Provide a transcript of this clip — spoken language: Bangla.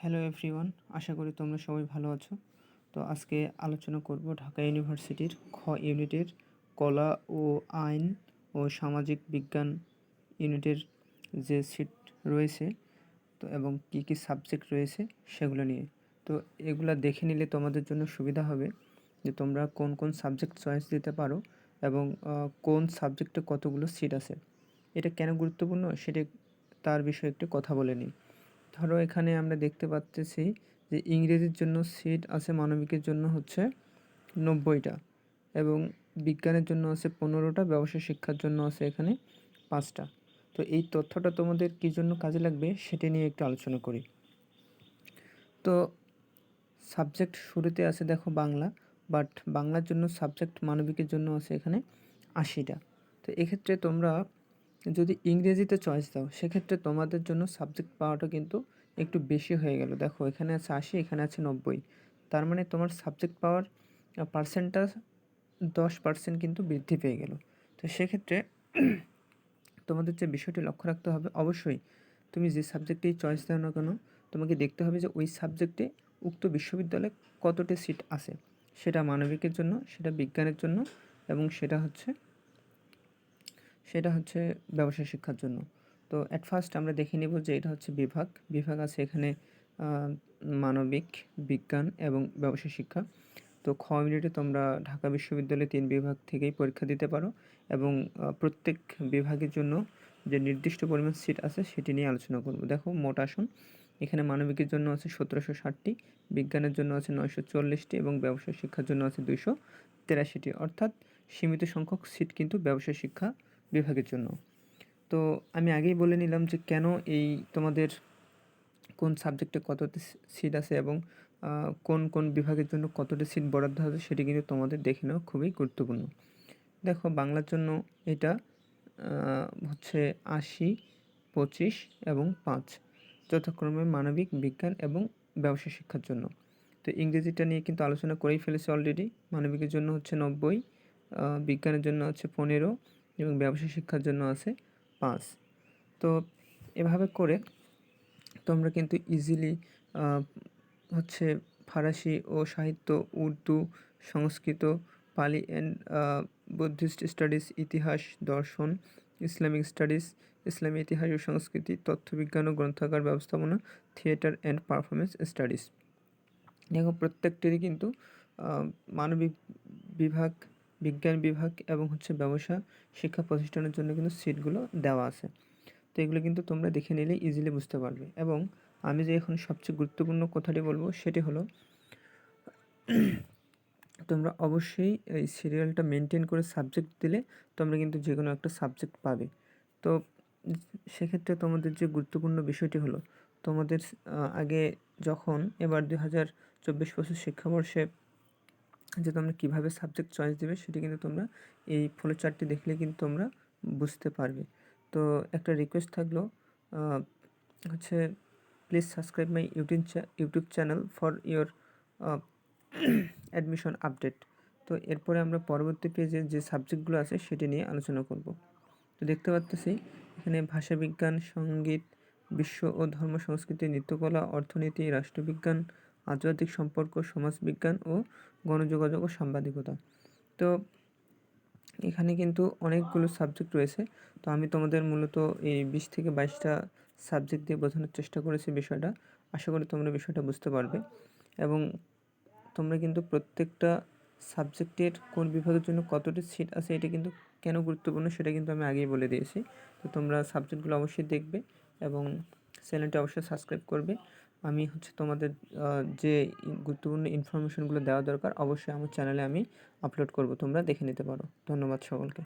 হ্যালো এভরিওয়ান আশা করি তোমরা সবাই ভালো আছো। তো আজকে আলোচনা করব ঢাকা ইউনিভার্সিটির খ ইউনিটের কলা ও আইন ও সামাজিক বিজ্ঞান ইউনিটের যে সিট রয়েছে তো এবং কী কী সাবজেক্ট রয়েছে সেগুলো নিয়ে। তো এগুলা দেখে নিলে তোমাদের জন্য সুবিধা হবে যে তোমরা কোন কোন সাবজেক্ট চয়েস দিতে পারো এবং কোন সাবজেক্টে কতগুলো সিট আছে। এটা কেন গুরুত্বপূর্ণ সেটা তার বিষয়ে একটু কথা বলে নিই। ধরো এখানে আমরা দেখতে পাচ্তেছি যে ইংরেজির জন্য সিট আছে মানবিকের জন্য হচ্ছে নব্বইটা এবং বিজ্ঞানের জন্য আছে পনেরোটা, ব্যবসা শিক্ষার জন্য আছে এখানে পাঁচটা। তো এই তথ্যটা তোমাদের কী জন্য কাজে লাগবে সেটা নিয়ে একটু আলোচনা করি। তো সাবজেক্ট শুরুতে আছে দেখো বাংলা, বাট বাংলার জন্য সাবজেক্ট মানবিকের জন্য আছে এখানে আশিটা। তো এক্ষেত্রে তোমরা যদি ইংরেজিতে চয়েস দাও, সেক্ষেত্রে তোমাদের জন্য সাবজেক্ট পাওয়াটা কিন্তু একটু বেশি হয়ে গেল। দেখো, এখানে আছে আশি, এখানে আছে নব্বই। তার মানে তোমার সাবজেক্ট পাওয়ার পার্সেন্টটা দশ পার্সেন্ট কিন্তু বৃদ্ধি পেয়ে গেল। তো সেক্ষেত্রে তোমাদের যে বিষয়টি লক্ষ্য রাখতে হবে, অবশ্যই তুমি যে সাবজেক্টেই চয়েস দাও না কেন, তোমাকে দেখতে হবে যে ওই সাবজেক্টে উক্ত বিশ্ববিদ্যালয়ে কতটি সিট আছে। সেটা মানবিকের জন্য, সেটা বিজ্ঞানের জন্য এবং সেটা হচ্ছে সেটা হচ্ছে ব্যবসায় শিক্ষার জন্য। তো অ্যাট ফার্স্ট আমরা দেখে নেব যে এটা হচ্ছে বিভাগ। বিভাগ আছে এখানে মানবিক, বিজ্ঞান এবং ব্যবসায় শিক্ষা। তো খ ইউনিটে তোমরা ঢাকা বিশ্ববিদ্যালয়ে তিন বিভাগ থেকেই পরীক্ষা দিতে পারো এবং প্রত্যেক বিভাগের জন্য যে নির্দিষ্ট পরিমাণ সিট আছে সেটি নিয়ে আলোচনা করব। দেখো মোট আসন, এখানে মানবিকের জন্য আছে সতেরোশো ষাটটি, বিজ্ঞানের জন্য আছে নয়শো চল্লিশটি এবং ব্যবসায় শিক্ষার জন্য আছে দুইশো তেরাশিটি। অর্থাৎ সীমিত সংখ্যক সিট কিন্তু ব্যবসায় শিক্ষা বিভাগের জন্য। তো আমি আগেই বলে নিলাম যে কেন এই তোমাদের কোন সাবজেক্টে কতটি সিট আছে এবং কোন কোন বিভাগের জন্য কতটি সিট বরাদ্দ আছে সেটি কিন্তু তোমাদের দেখে নেওয়া খুবই গুরুত্বপূর্ণ। দেখো বাংলার জন্য এটা হচ্ছে আশি, পঁচিশ এবং পাঁচ যথাক্রমে মানবিক বিজ্ঞান এবং ব্যবসা শিক্ষার জন্য। তো ইংরেজিটা নিয়ে কিন্তু আলোচনা করেই ফেলেছে অলরেডি মানবিকের জন্য হচ্ছে নব্বই বিজ্ঞানের জন্য হচ্ছে পনেরো এবং ব্যবসা শিক্ষার জন্য আছে পাঁচ। তো এভাবে করে তোমরা কিন্তু ইজিলি হচ্ছে ফারাসি ও সাহিত্য, উর্দু, সংস্কৃত, পালি অ্যান্ড বুদ্ধিস্ট স্টাডিজ ইতিহাস, দর্শন, ইসলামিক স্টাডিজ ইসলামী ইতিহাস ও সংস্কৃতি, তথ্যবিজ্ঞান ও গ্রন্থাগার ব্যবস্থাপনা থিয়েটার অ্যান্ড পারফরমেন্স স্টাডিজ দেখো প্রত্যেকটিরই কিন্তু মানবিক বিভাগ বিজ্ঞান বিভাগ এবং হচ্ছে ব্যবসা শিক্ষা প্রতিষ্ঠানের জন্য কিন্তু সিটগুলো দেওয়া আছে। তো এগুলো কিন্তু তোমরা দেখে নিলে ইজিলি বুঝতে পারবে। এবং আমি যে এখন সবচেয়ে গুরুত্বপূর্ণ কথাটি বলব সেটি হলো, তোমরা অবশ্যই এই সিরিয়ালটা মেনটেন করে সাবজেক্ট দিলে তোমরা কিন্তু যে কোনো একটা সাবজেক্ট পাবে। তো সেক্ষেত্রে তোমাদের যে গুরুত্বপূর্ণ বিষয়টি হলো, তোমাদের আগে যখন এবার দুই হাজার চব্বিশ বছর শিক্ষাবর্ষে যে তোমরা কীভাবে সাবজেক্ট চয়েস দেবে সেটি কিন্তু তোমরা এই ফলো চার্টটি দেখলে কিন্তু তোমরা বুঝতে পারবে। তো একটা রিকোয়েস্ট থাকল হচ্ছে please subscribe my YouTube YouTube channel for your admission update তো এরপরে আমরা পরবর্তী পেজে যে সাবজেক্টগুলো আছে সেটি নিয়ে আলোচনা করব। তো দেখতে পাচ্তেছি এখানে ভাষাবিজ্ঞান সংগীত, বিশ্ব ও ধর্ম, সংস্কৃতি, নৃত্যকলা, অর্থনীতি, রাষ্ট্রবিজ্ঞান আন্তর্জাতিক সম্পর্ক, সমাজবিজ্ঞান ও গণযোগাযোগ ও সাংবাদিকতা। তো এখানে কিন্তু অনেকগুলো সাবজেক্ট রয়েছে। তো আমি তোমাদের মূলত এই বিশ থেকে বাইশটা সাবজেক্ট দিয়ে বোঝানোর চেষ্টা করেছি বিষয়টা। আশা করি তোমরা বিষয়টা বুঝতে পারবে। এবং তোমরা কিন্তু প্রত্যেকটা সাবজেক্টের কোন বিভাগের জন্য কতটি সিট আছে, এটা কিন্তু কেন গুরুত্বপূর্ণ সেটা কিন্তু আমি আগেই বলে দিয়েছি। তো তোমরা সাবজেক্টগুলো অবশ্যই দেখবে এবং চ্যানেলটি অবশ্যই সাবস্ক্রাইব করবে। আমি হচ্ছে তোমাদের যে গুরুত্বপূর্ণ ইনফরমেশনগুলো দেওয়া দরকার, অবশ্যই আমার চ্যানেলে আমি আপলোড করব। তোমরা দেখে নিতে পারো। ধন্যবাদ সকলকে।